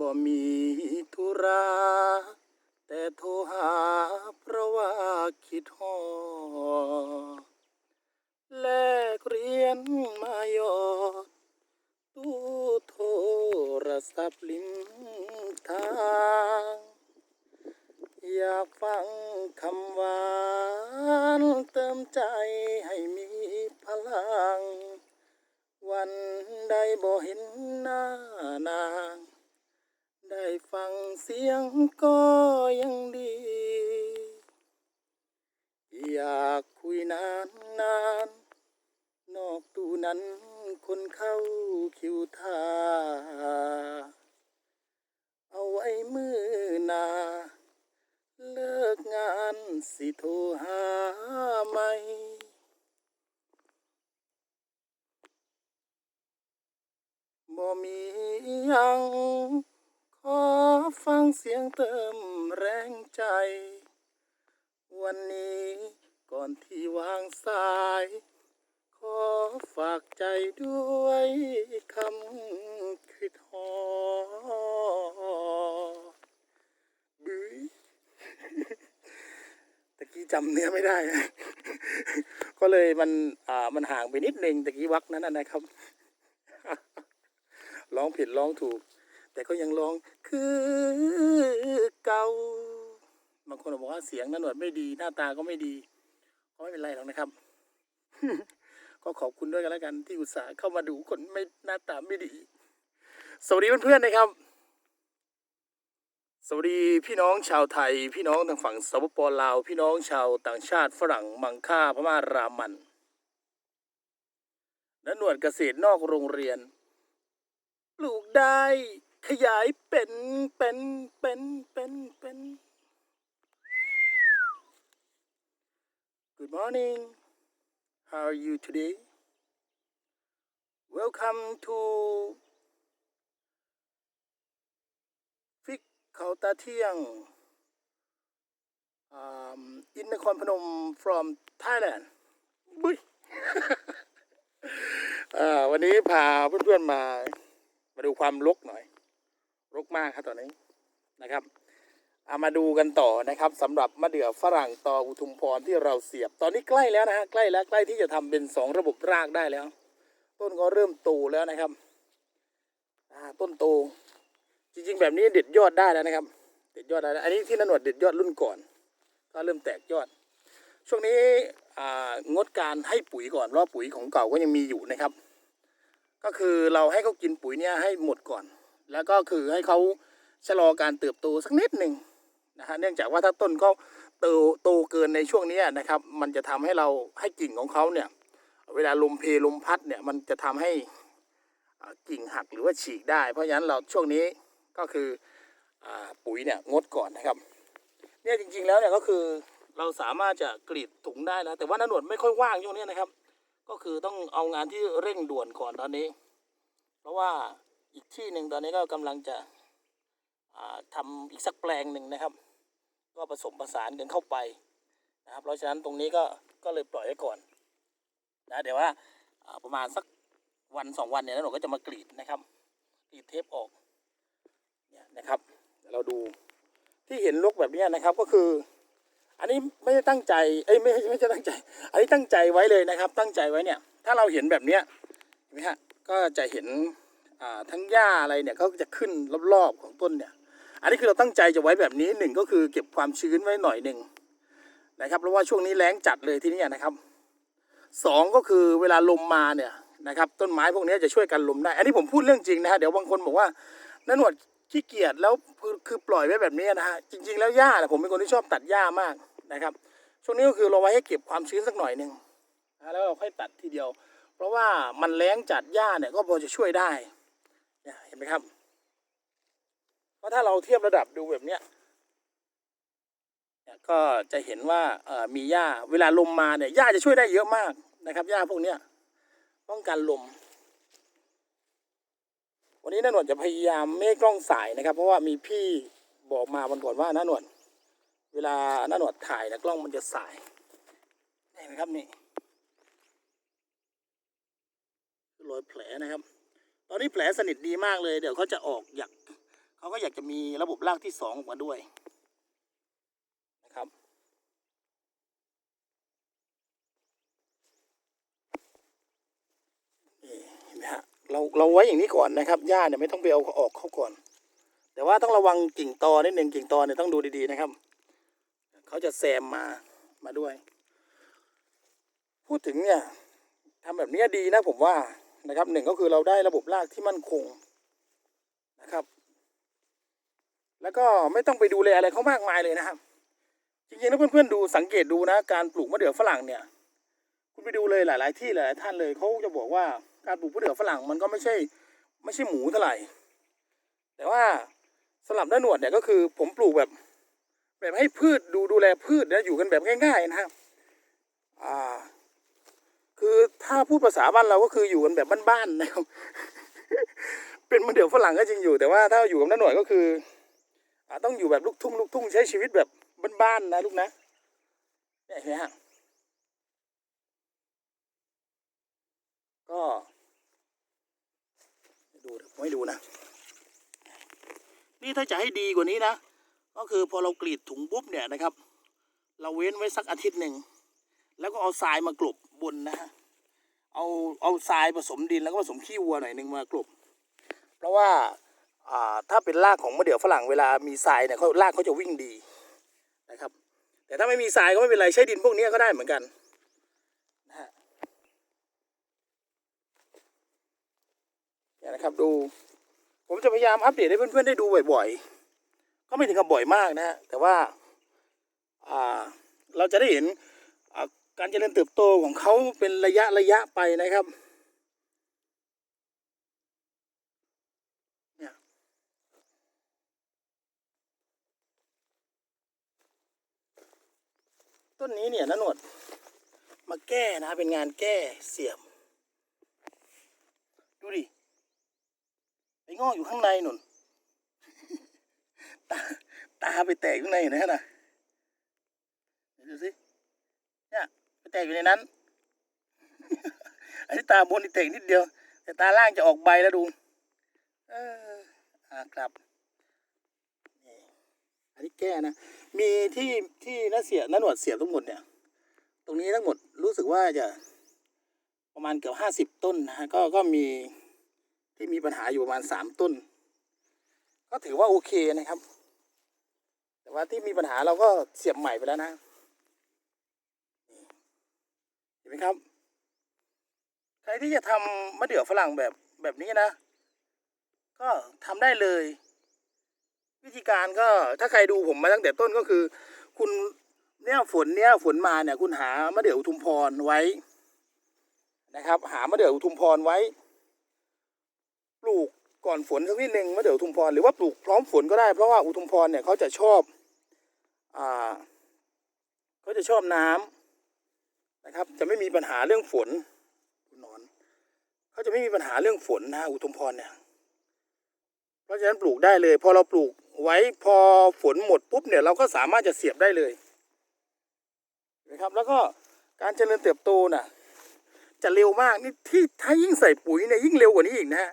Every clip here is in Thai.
บ่มีธุระแต่โทรหาเพราะว่าคิดฮอดแลกเรียญมายอดตู้โทรศัพท์ลิมทาง อยากฟังคำหวานเติมใจให้มีพลัง วันใดบ่เห็นหน้านาง ได้ฟังเสียงก็ยังดี อยากคุยนานนานๆนอกตู้นั้นคนเข้าคิวท่า เอาไว้มือหนา เลิกงานสิโทรหาไหม บ่มีหยัง ขอฟัง เสียงเติมแรงใจ วันนี้ก่อนที่วางสาย ขอฝากใจด้วยคำคิดฮอดบื้อตะกี้จำเนื้อไม่ได้ ก็เลยมันอ่ามันห่างไปนิดนึงตะกี้วักนั้นนะนะครับร้องผิดร้องถูก แต่ก็ยังร้อง คือเก่าบางคนบอกว่าเสียงนันหนวดไม่ดี หน้าตาก็ไม่ดี ก็ไม่เป็นไรหรอกนะครับ ก็ขอบคุณด้วยกันแล้วกันที่อุตส่าห์เข้ามาดูคนไม่หน้าตาไม่ดี สวัสดีเพื่อนๆนะครับ สวัสดีพี่น้องชาวไทย พี่น้องทางฝั่งสปปลาว พี่น้องชาวต่างชาติฝรั่งมังค่าพม่ารามันและหนวยเกษตรนอกโรงเรียน ปลูกได้ ขยายเป็นเป็นเป็นเป็นเป็น Good morning how are you today welcome to ฟิกเขาตาเที่ยง um, in นครพนม from Thailand บุ้ยอ่าวันนี้พาเพื่อนๆมา มาดูความรกหน่อย มากครับตอนนี้นะครับเอามาดูกันต่อนะครับสำหรับมะเดื่อฝรั่งต่ออุทุมพรที่เราเสียบ ตอนนี้ใกล้แล้วนะฮะใกล้แล้วใกล้ที่จะทำเป็นสองระบบรากได้แล้ว ต้นก็เริ่มโตแล้วนะครับต้นโตจริงๆ แบบนี้เด็ดยอดได้แล้วนะครับ เด็ดยอดได้แล้วอันนี้ที่นนวดเด็ดยอดรุ่นก่อน ก็เริ่มแตกยอด ช่วงนี้งดการให้ปุ๋ยก่อนเพราะปุ๋ยของเก่าก็ยังมีอยู่นะครับ ก็คือเราให้เขากินปุ๋ยเนี่ยให้หมดก่อน แล้วก็คือให้เขาชะลอการเติบโตสักนิดหนึ่งนะฮะเนื่องจากว่าถ้าต้นเขาโตโตเกินในช่วงนี้นะครับ มันจะทำให้เราให้กิ่งของเขาเนี่ย เวลาลมเพลลมพัดเนี่ยมันจะทำให้กิ่งหักหรือว่าฉีกได้ เพราะฉะนั้นเราช่วงนี้ก็คืออปุ๋ยเนี่ยงดก่อนนะครับ เนี่ยจริงๆแล้วเนี่ยก็คือเราสามารถจะกรีดถุงได้แล้วแต่ว่านันหนวดไม่ค่อยว่างช่วงนี้นะครับ ก็คือต้องเอางานที่เร่งด่วนก่อนตอนนี้ เพราะว่า อีกที่หนึ่งตอนนี้ก็กำลังจะอ่าทำอีกสักแปลงหนึ่งนะครับ ก็ผสมผสานกันเข้าไปนะครับ เพราะฉะนั้นตรงนี้ก็ก็เลยปล่อยไว้ก่อนนะเดี๋ยวว่าประมาณสักวันสองวันเนี่ยแล้วหนูก็จะมากรีดนะครับกรีดเทปออกเนี่ยนะครับเดี๋ยวเราดูที่เห็นลกแบบนี้นะครับก็คือ อันนี้ไม่ได้ตั้งใจเอ้ยไม่ไม่ใช่ตั้งใจ อันนี้ตั้งใจไว้เลยนะครับ ตั้งใจไว้เนี่ย ถ้าเราเห็นแบบเนี้ยเห็นไหมฮะก็จะเห็น ทั้งหญ้าอะไรเนี่ยเขาจะขึ้นรอบๆของต้นเนี่ย อันนี้คือเราตั้งใจจะไว้แบบนี้หนึ่งก็คือเก็บความชื้นไว้หน่อยหนึ่งนะครับเพราะว่าช่วงนี้แล้งจัดเลยที่นี่นะครับสองก็คือเวลาลมมาเนี่ยนะครับต้นไม้พวกนี้จะช่วยกันลมได้ อันนี้ผมพูดเรื่องจริงนะฮะเดี๋ยวบางคนบอกว่านั่นหนวดขี้เกียจแล้วคือคือปล่อยไว้แบบนี้นะฮะจริง ๆ แล้วหญ้าผมเป็นคนที่ชอบตัดหญ้ามากนะครับ ช่วงนี้ก็คือเราไว้ให้เก็บความชื้นสักหน่อยหนึ่งนะแล้วเราค่อยตัดทีเดียว เพราะว่ามันแล้งจัดหญ้าเนี่ยก็พอจะช่วยได้ เห็นไหมครับเพราะถ้าเราเทียบระดับดูแบบเนี้ยก็จะเห็นว่าเออมีหญ้าเวลาลมมาเนี่ยหญ้าจะช่วยได้เยอะมากนะครับหญ้าพวกเนี้ยป้องกันลม วันนี้น้าหนวดจะพยายามไม่กล้องสายนะครับ เพราะว่ามีพี่บอกมาวันก่อนว่าน้าหนวดเวลาน้าหนวดถ่ายนะกล้องมันจะสายเห็นไหมครับนี่รอยแผลนะครับ ตอนนี้แผลสนิทดีมากเลย เดี๋ยวเขาจะออกหยักเขาก็อยากจะมีระบบรากที่สองออกมาด้วยนะครับนี่เห็นไหมฮะเราเราไว้อย่างนี้ก่อนนะครับหญ้าเนี่ยไม่ต้องไปเอาออกเขาก่อน แต่ว่าต้องระวังกิ่งตอนิดหนึ่งกิ่งตอเนี่ยต้องดูดีๆนะครับเขาจะแซมมามาด้วย พูดถึงเนี่ยทำแบบนี้ดีนะผมว่า นะครับหนึ่งก็คือเราได้ระบบรากที่มั่นคงนะครับ แล้วก็ไม่ต้องไปดูแลอะไรเขามากมายเลยนะครับ จริงๆแล้วเพื่อนๆดูสังเกตดูนะ การปลูกมะเดื่อฝรั่งเนี่ย คุณไปดูเลยหลาย ๆ ที่หลายๆท่านเลยเขาจะบอกว่าการปลูกมะเดื่อฝรั่งมันก็ไม่ใช่ไม่ใช่หมูเท่าไหร่ แต่ว่าสำหรับน้านหนวดเนี่ยก็คือผมปลูกแบบ แบบให้พืชดูดูแลพืชนะอยู่กันแบบง่าย ๆ นะครับ อ่า คือถ้าพูดภาษาบ้านเราก็คืออยู่กันแบบบ้านๆนะครับ เป็นมะเดื่อฝรั่งก็จริงอยู่แต่ว่าถ้าอยู่กับน้าหน่วดก็คืออต้องอยู่แบบลูกทุ่งลูกทุ่งใช้ชีวิตแบบบ้านๆนะลูกนะเนี่ยเห็นไหมฮะก็ดูเดี๋ยวผมให้ดูนะ นี่ถ้าจะให้ดีกว่านี้นะ ก็คือพอเรากรีดถุงปุ๊บเนี่ยนะครับ เราเว้นไว้สักอาทิตย์หนึ่ง แล้วก็เอาทรายมากลบ บนนะฮะเอาเอาทรายผสมดินแล้วก็ผสมขี้วัวหน่อยหนึ่งมากลบ เพราะว่าอ่าถ้าเป็นรากของมะเดื่อฝรั่งเวลามีทรายเนี่ยเขารากเขาจะวิ่งดีนะครับ แต่ถ้าไม่มีทรายก็ไม่เป็นไรใช้ดินพวกนี้ก็ได้เหมือนกันนะฮะเนี่ยนะครับดู ผมจะพยายามอัปเดตให้เพื่อนๆได้ดูบ่อยๆ ก็ไม่ถึงกับบ่อยมากนะฮะแต่ว่าอ่าเราจะได้เห็น การเจริญเติบโตของเขาเป็นระยะระยะไปนะครับต้นนี้เนี่ยนะหนวด มาแก้นะเป็นงานแก้เสียม ดูดิไอ้งอกอยู่ข้างในหนุนตาตาไปแตกข้างในนไหมนะดูสิเนี่ยไป แตกอยู่ในนั้น อันนี้ตาบนนี่แตกนิดเดียว แต่ตาล่างจะออกใบแล้วดู เอออ่าครับอันนี้แก้นะ มีที่ที่น้าเสียน้าหนวดเสียบทั้งหมดเนี่ย ตรงนี้ทั้งหมดรู้สึกว่าจะประมาณเกือบห้าสิบต้นนะก็ก็มีที่มีปัญหาอยู่ประมาณสามต้น ก็ถือว่าโอเคนะครับ แต่ว่าที่มีปัญหาเราก็เสียบใหม่ไปแล้วนะนี่เห็ นไหมครับ ใครที่จะทำมะเดื่อฝรั่งแบบแบบนี้นะ ก็ทำได้เลย วิธีการก็ถ้าใครดูผมมาตั้งแต่ต้นก็คือ คุณเนี่ยฝนเนี่ยฝนมาเนี่ย คุณหามะเดื่ออุทุมพรไว้นะครับ หามะเดื่ออุทุมพรไว้ ปลูกก่อนฝนสักนิดหนึ่งมะเดื่ออุทุมพรหรือว่าปลูกพร้อมฝนก็ได้เพราะว่าอุทุมพรเนี่ยเขาจะชอบอ่าเขาจะชอบน้ำ นะครับ จะไม่มีปัญหาเรื่องฝนคุณนอนเขาจะไม่มีปัญหาเรื่องฝนนะอุทุมพรเนี่ยเพราะฉะนั้นปลูกได้เลย พอเราปลูกไว้พอฝนหมดปุ๊บเนี่ยเราก็สามารถจะเสียบได้เลยนะครับ แล้วก็การเจริญเติบโตน่ะ จะเร็วมากนี่ที่ถ้ายิ่งใส่ปุ๋ยเนี่ยยิ่งเร็วกว่านี้อีกนะฮะ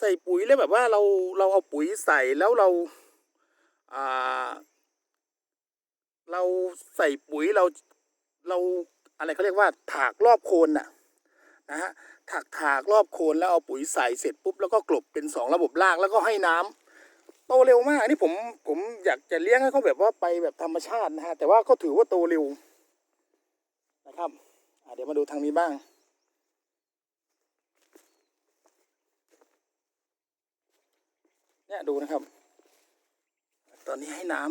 ใส่ปุ๋ยแล้วแบบว่าเราเราเอาปุ๋ยใส่แล้วเราอ่าเราใส่ปุ๋ยเราเรา อะไรเขาเรียกว่าถากรอบโคนน่ะนะฮะถากถากรอบโคนแล้วเอาปุ๋ยใส่เสร็จปุ๊บแล้วก็กลบเป็นสองระบบรากแล้วก็ให้น้ำโตเร็วมากนี่ผมผมอยากจะเลี้ยงให้เขาแบบว่าไปแบบธรรมชาตินะฮะแต่ว่าก็ถือว่าโตเร็วนะครับเดี๋ยวมาดูทางนี้บ้างเนี่ยดูนะครับ ตอนนี้ให้น้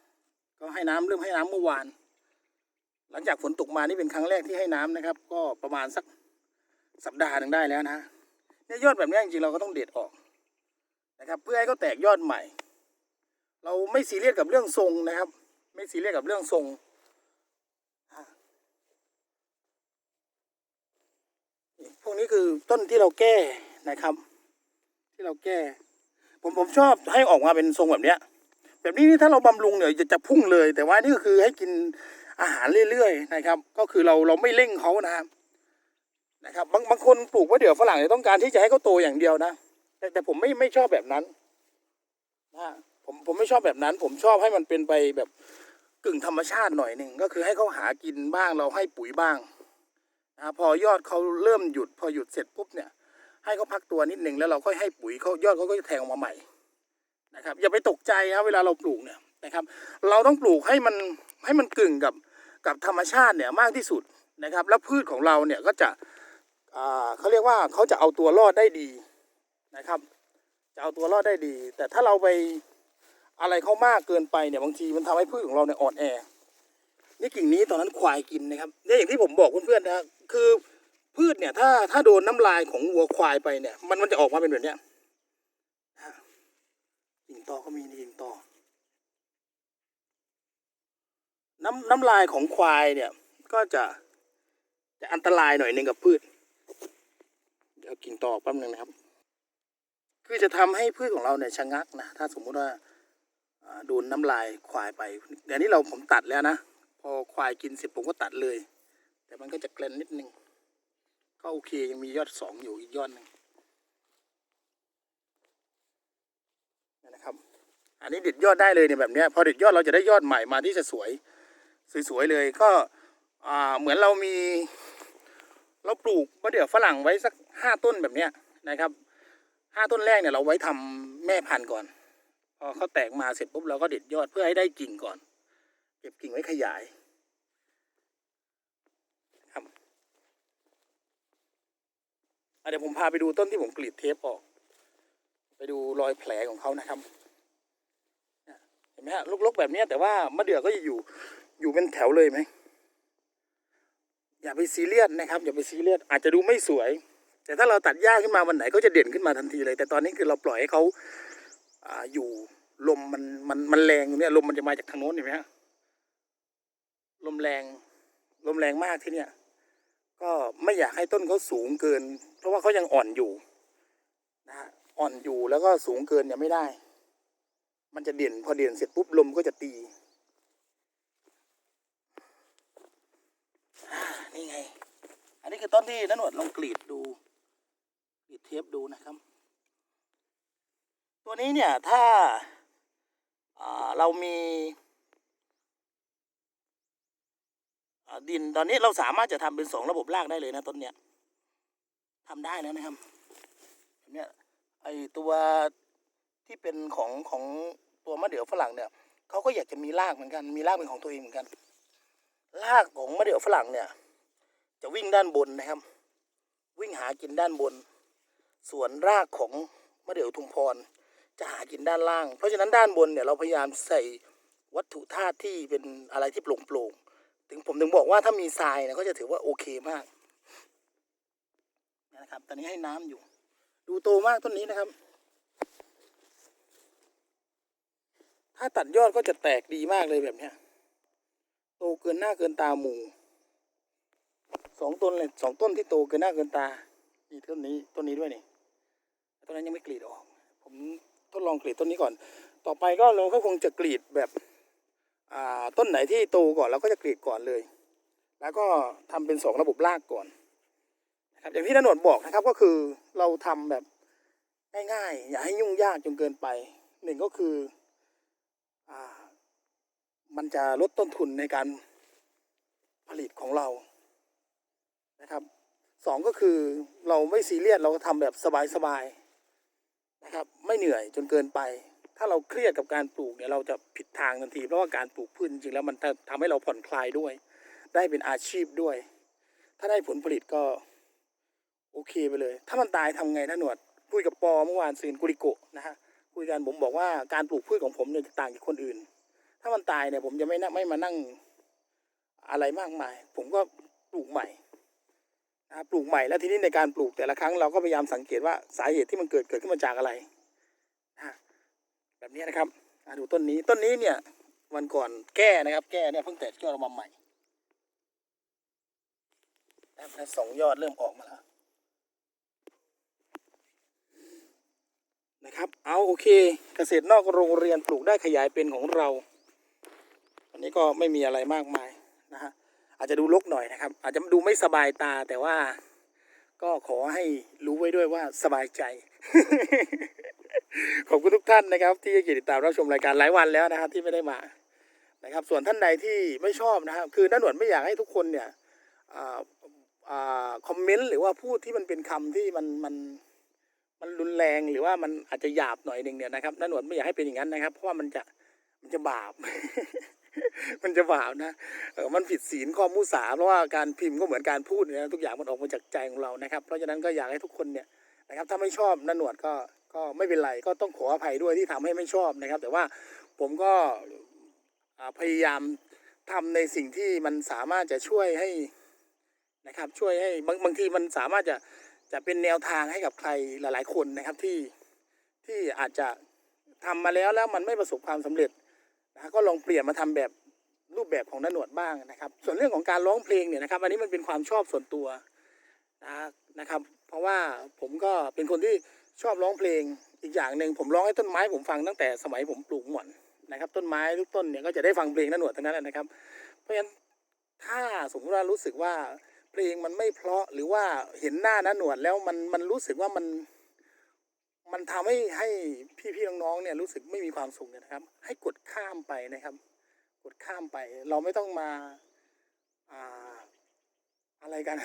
ำก็ให้น้ำเริ่มให้น้ำเมื่อวาน หลังจากฝนตกมานี่เป็นครั้งแรกที่ให้น้ำนะครับ ก็ประมาณสักสัปดาห์หนึ่งได้แล้วนะเนี่ยยอดแบบนี้จริงๆเราก็ต้องเด็ดออกนะครับ เพื่อให้เขาแตกยอดใหม่ เราไม่ซีเรียสกับเรื่องทรงนะครับ ไม่ซีเรียสกับเรื่องทรงพวกนี้คือต้นที่เราแก้นะครับ ที่เราแก้ ผมผมชอบให้ออกมาเป็นทรงแบบเนี้ย แบบนี้นี่ถ้าเราบำรุงเนี่ยจะจะพุ่งเลย แต่ว่านี่ก็คือให้กิน อาหารเรื่อยๆนะครับ ก็คือเราเราไม่เร่งเขานะครับนะครับบางบางคนปลูกมะเดื่อฝรั่งเนี่ยต้องการที่จะให้เขาโตอย่างเดียวนะ แต่แต่ผมไม่ไม่ชอบแบบนั้นนะฮะผมผมไม่ชอบแบบนั้น ผมชอบให้มันเป็นไปแบบกึ่งธรรมชาติหน่อยหนึ่งก็คือให้เขาหากินบ้างเราให้ปุ๋ยบ้างนะพอยอดเขาเริ่มหยุด พอหยุดเสร็จปุ๊บเนี่ย ให้เขาพักตัวนิดหนึ่งแล้วเราค่อยให้ปุ๋ยเขายอดเขาก็จะแทงออกมาใหม่นะครับ อย่าไปตกใจนะเวลาเราปลูกเนี่ยนะครับ เราต้องปลูกให้มันให้มันกึ่งกับ กับธรรมชาติเนี่ยมากที่สุดนะครับ แล้วพืชของเราเนี่ยก็จะเขาเรียกว่าเขาจะเอาตัวรอดได้ดีนะครับ จะเอาตัวรอดได้ดี แต่ถ้าเราไปอะไรเขามากเกินไปเนี่ยบางทีมันทำให้พืชของเราเนี่ยอ่อนแอ นี่กิ่งนี้ตอนนั้นควายกินนะครับเนี่ยอย่างที่ผมบอกเพื่อนๆนะคือพืชเนี่ยถ้าถ้าโดนน้ำลายของวัวควายไปเนี่ยมันมันจะออกมาเป็นแบบเนี้ยกิ่งตอก็มีนี่กิ่งตอ น้ำน้ำลายของควายเนี่ย ก็จะจะอันตรายหน่อยหนึ่งกับพืช เดี๋ยวกิ่งตอออกแป๊บนึงนะครับ คือจะทำให้พืชของเราเนี่ยชะงักนะถ้าสมมุติว่าโดนน้ำลายควายไปเดี๋ยวนี้เราผมตัดแล้วนะพอควายกินเสร็จผมก็ตัดเลย แต่มันก็จะเกลนนิดนึงก็โอเคยังมียอดสองอยู่อีกยอดหนึ่งนี่นะครับ อันนี้เด็ดยอดได้เลยเนี่ยแบบเนี้ยพอเด็ดยอดเราจะได้ยอดใหม่มาที่จะสวย สวยๆเลยก็เหมือนเรามีเราปลูกมะเดื่อฝรั่งไว้สักห้าต้นแบบเนี้ยนะครับห้าต้นแรกเนี่ยเราไว้ทำแม่พันธุ์ก่อน พอเขาแตกมาเสร็จปุ๊บเราก็เด็ดยอดเพื่อให้ได้กิ่งก่อน เก็บกิ่งไว้ขยายครับเดี๋ยวผมพาไปดูต้นที่ผมกรีดเทปออก ไปดูรอยแผลของเขานะครับเนี่ยเห็นไหมฮะลกๆแบบเนี้ยแต่ว่ามะเดื่อก็จะอยู่ อยู่เป็นแถวเลยไหม อย่าไปซีเรียสนะครับ อย่าไปซีเรียสอาจจะดูไม่สวย แต่ถ้าเราตัดหญ้าขึ้นมาวันไหนก็จะเด่นขึ้นมาทันทีเลย แต่ตอนนี้คือเราปล่อยให้เขาอ่าอยู่ลมมันมันมันแรงอยู่เนี่ยลมมันจะมาจากทางโน้นเห็นไหมฮะลมแรงลมแรงมากที่เนี่ย ก็ไม่อยากให้ต้นเขาสูงเกิน เพราะว่าเขายังอ่อนอยู่นะฮะอ่อนอยู่แล้วก็สูงเกินเนี่ยไม่ได้ มันจะเด่นพอเด่นเสร็จปุ๊บลมก็จะตี อ่า นี่ไง อันนี้คือต้นที่นันหนวดลองกรีดดูกรีดเทปดูนะครับ ตัวนี้เนี่ยถ้าเรามีดินตอนนี้เราสามารถจะทำเป็นสองระบบรากได้เลยนะต้นเนี้ยทำได้แล้วนะครับแบบเนี้ยไอตัวที่เป็นของของตัวมะเดื่อฝรั่งเนี่ยเขาก็อยากจะมีรากเหมือนกัน มีรากเป็นของตัวเองเหมือนกันรากของมะเดื่อฝรั่งเนี่ย จะวิ่งด้านบนนะครับ วิ่งหากินด้านบน ส่วนรากของมะเดื่ออุทุมพร จะหากินด้านล่าง เพราะฉะนั้นด้านบนเนี่ยเราพยายามใส่วัตถุธาตุที่เป็นอะไรที่โปร่งๆถึงผมถึงบอกว่าถ้ามีทรายเนี่ยก็จะถือว่าโอเคมากนะครับ ตอนนี้ให้น้ำอยู่ ดูโตมากต้นนี้นะครับ ถ้าตัดยอดก็จะแตกดีมากเลยแบบเนี้ย โตเกินหน้าเกินตาหมู สองต้นเลยสองต้นที่โตเกินหน้าเกินตานี่ต้นนี้ต้นนี้ด้วยนี่ต้นนั้นยังไม่กรีดออก ผมทดลองกรีดต้นนี้ก่อน ต่อไปก็เราก็คงจะกรีดแบบอ่าต้นไหนที่โตก่อนเราก็จะกรีดก่อนเลย แล้วก็ทำเป็นสองระบบรากก่อนนะครับอย่างที่นนวดบอกนะครับก็คือเราทำแบบง่ายๆอย่าให้ยุ่งยากจนเกินไปหนึ่งก็คืออ่ามันจะลดต้นทุนในการผลิตของเรา นะครับสองก็คือเราไม่ซีเรียสเราก็ทำแบบสบายๆนะครับ ไม่เหนื่อยจนเกินไป ถ้าเราเครียดกับการปลูกเนี่ยเราจะผิดทางทันที เพราะว่าการปลูกพืชจริงแล้วมันจะทำให้เราผ่อนคลายด้วย ได้เป็นอาชีพด้วย ถ้าได้ผลผลิตก็โอเคไปเลย ถ้ามันตายทำไงนะหนวดคุยกับปอเมื่อวานซืนกุริโกะนะฮะคุยกันผมบอกว่าการปลูกพืชของผมเนี่ยจะต่างจากคนอื่น ถ้ามันตายเนี่ยผมจะไม่นั่งไม่มานั่งอะไรมากมาย ผมก็ปลูกใหม่ นะปลูกใหม่แล้วทีนี้ในการปลูกแต่ละครั้งเราก็พยายามสังเกตว่าสาเหตุที่มันเกิดเกิดขึ้นมาจากอะไรนะแบบนี้นะครับดูต้นนี้ต้นนี้เนี่ยวันก่อนแก้นะครับ แก้เนี่ยเพิ่งแตกยอดออกมาใหม่แล้วสองยอดเริ่มออกมาแล้วนะครับ เอาโอเค เกษตรนอกโรงเรียนปลูกได้ขยายเป็นของเรา อันนี้ก็ไม่มีอะไรมากมายนะฮะ อาจจะดูรกหน่อยนะครับ อาจจะดูไม่สบายตาแต่ว่า ก็ขอให้รู้ไว้ด้วยว่าสบายใจ ขอบคุณทุกท่านนะครับ ที่เกียรติติดตามรับชมรายการหลายวันแล้วนะครับ ที่ไม่ได้มานะครับ ส่วนท่านใดที่ไม่ชอบนะครับ คือน้าหนวดไม่อยากให้ทุกคนเนี่ยอ่าอ่าคอมเมนต์หรือว่าพูดที่มันเป็นคำที่มันมันมันรุนแรงหรือว่ามันอาจจะหยาบหน่อยหนึ่งเนี่ยนะครับน้าหนวดไม่อยากให้เป็นอย่างนั้นนะครับ เพราะว่ามันจะมันจะบาป มันจะบาปนะเออมันผิดศีลข้อมุสาเพราะว่าการพิมพ์ก็เหมือนการพูดนะทุกอย่างมันออกมาจากใจของเรานะครับ เพราะฉะนั้นก็อยากให้ทุกคนเนี่ยนะครับถ้าไม่ชอบน้าหนวดก็ก็ไม่เป็นไรก็ต้องขออภัยด้วยที่ทำให้ไม่ชอบนะครับ แต่ว่าผมก็พยายามทำในสิ่งที่มันสามารถจะช่วยให้นะครับ ช่วยให้บางบางทีมันสามารถจะจะเป็นแนวทางให้กับใครหลาย ๆ คนนะครับที่ที่อาจจะทำมาแล้วแล้วมันไม่ประสบความสำเร็จ นะก็ลองเปลี่ยนมาทำแบบรูปแบบของนหนวดบ้างนะครับ ส่วนเรื่องของการร้องเพลงเนี่ยนะครับ อันนี้มันเป็นความชอบส่วนตัวนะนะครับ เพราะว่าผมก็เป็นคนที่ชอบร้องเพลงอีกอย่างหนึ่งผมร้องให้ต้นไม้ผมฟังตั้งแต่สมัยผมปลูกหม่อนนะครับ ต้นไม้ทุกต้นเนี่ยก็จะได้ฟังเพลงนหนวดทั้งนั้นนะครับ เพราะฉะนั้นถ้าสมมติว่ารู้สึกว่าเพลงมันไม่เพราะหรือว่าเห็นหน้านันหนวดแล้วมันมันรู้สึกว่ามัน มันทำให้ให้พี่ๆน้องๆเนี่ยรู้สึกไม่มีความสุขเนี่ยนะครับ ให้กดข้ามไปนะครับ กดข้ามไป เราไม่ต้องมาอ่าอะไรกัน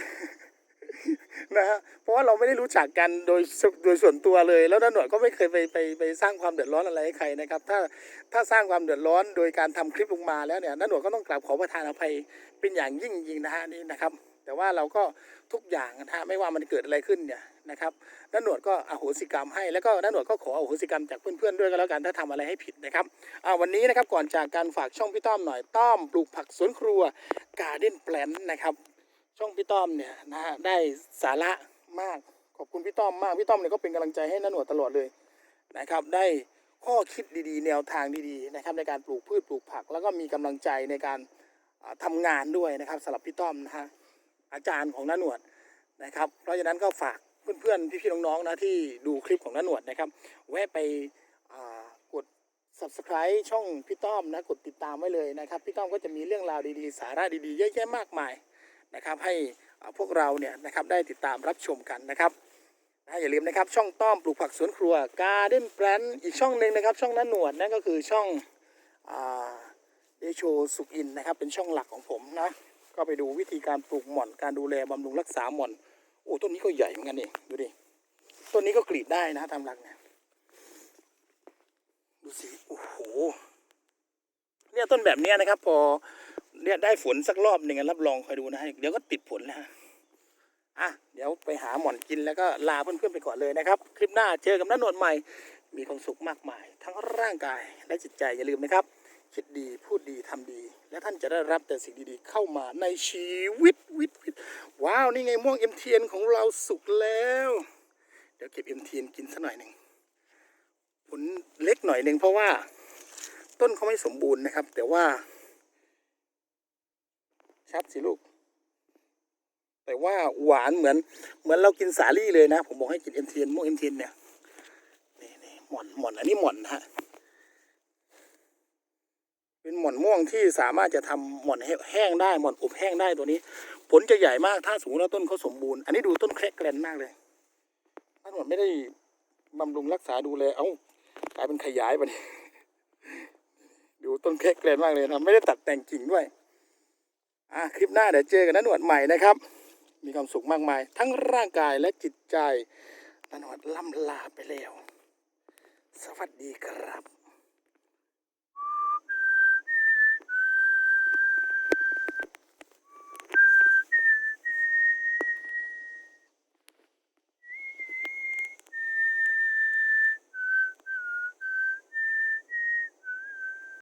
นะฮะเพราะว่าเราไม่ได้รู้จักกันโดยโดยส่วนตัวเลย แล้วนันหน่วดก็ไม่เคยไปไปไปสร้างความเดือดร้อนอะไรให้ใครนะครับ ถ้าถ้าสร้างความเดือดร้อนโดยการทำคลิปลงมาแล้วเนี่ยนันหน่วดก็ต้องกราบขอประทานอภัยเป็นอย่างยิ่งยิงนะฮะนี่นะครับ แต่ว่าเราก็ทุกอย่างนะฮะไม่ว่ามันเกิดอะไรขึ้นเนี่ยนะครับน้าหนวดก็อโหสิกรรมให้แล้วก็น้าหนวดก็ขออโหสิกรรมจากเพื่อนๆด้วยก็แล้วกันถ้าทำอะไรให้ผิดนะครับอ่าวันนี้นะครับก่อนจากการฝากช่องพี่ต้อมหน่อยต้อมปลูกผักสวนครัวการ์เด้นแปลนนะครับ ช่องพี่ต้อมเนี่ยนะฮะได้สาระมากขอบคุณพี่ต้อมมากพี่ต้อมเนี่ยก็เป็นกำลังใจให้น้าหนวดตลอดเลยนะครับได้ข้อคิดดีๆ แนวทางดีๆนะครับในการปลูกพืชปลูกผัก แล้วก็มีกำลังใจในการทำางานด้วยนะครับสำหรับพี่ต้อมนะฮะ อาจารย์ของน้าหนวดนะครับ เพราะฉะนั้นก็ฝากเพื่อนๆพี่ๆน้องๆนะที่ดูคลิปของน้าหนวดนะครับ แวะไปกด subscribe ช่องพี่ต้อมนะกดติดตามไว้เลยนะครับ พี่ต้อมก็จะมีเรื่องราวดีๆ สาระดีๆ เยอะแยะมากมายนะครับ ให้พวกเราเนี่ยนะครับได้ติดตามรับชมกันนะครับอย่าลืมนะครับช่องต้อมปลูกผักสวนครัว Garden Plan อีกช่องหนึ่งนะครับ ช่องน้าหนวดนั่นก็คือช่องอ่าเดโชสุกินนะครับ เป็นช่องหลักของผมนะ ก็ไปดูวิธีการปลูกหม่อน การดูแลบำรุงรักษาหม่อนโอ้ต้นนี้ก็ใหญ่เหมือนกันนี่ดูดิต้นนี้ก็กรีดได้นะตามหลักเนี่ยดูสิโอ้โหเนี่ยต้นแบบเนี้ยนะครับ พอเนี่ยได้ฝนสักรอบหนึ่งรับรองคอยดูนะฮะเดี๋ยวก็ติดผลแล้วฮะอะเดี๋ยวไปหาหม่อนกินแล้วก็ลาเพื่อนๆไปก่อนเลยนะครับ คลิปหน้าเจอกับน้าหนวดใหม่ มีความสุขมากมาย ทั้งร่างกายและจิตใจอย่าลืมนะครับ คิดดีพูดดีทำดี และท่านจะได้รับแต่สิ่งดีๆ เข้ามาในชีวิตวิตวิตว้าว นี่ไงม่วง MTN ของเราสุกแล้ว เดี๋ยวเก็บ MTN กินสักหน่อยหนึ่งผลเล็กหน่อยหนึ่งเพราะว่า ต้นเขาไม่สมบูรณ์นะครับ แต่ว่า ชัดสิลูก แต่ว่าหวานเหมือน เหมือนเรากินสาลี่เลยนะ ผมบอกให้กิน MTN ม่วง MTN เนี่ยนี่นี่หม่อนหม่อนอันนี้หม่อนนะฮะ เป็นหม่อนม่วงที่สามารถจะทำหม่อนแห้งได้หม่อนอบแห้งได้ตัวนี้ ผลจะใหญ่มากถ้าสมมติว่าต้นเขาสมบูรณ์อันนี้ดูต้นแครกแกรนมากเลยถ้าหม่อนไม่ได้บำรุงรักษาดูแลเอ้ากลายเป็นขยายไปนี่ดูต้นแครกแกรนมากเลยนะไม่ได้ตัดแต่งกิ่งด้วยอะคลิปหน้าเดี๋ยวเจอกันนะหนวดใหม่นะครับ มีความสุขมากมาย ทั้งร่างกายและจิตใจนหนวดล่ำลาไปแล้ว สวัสดีครับ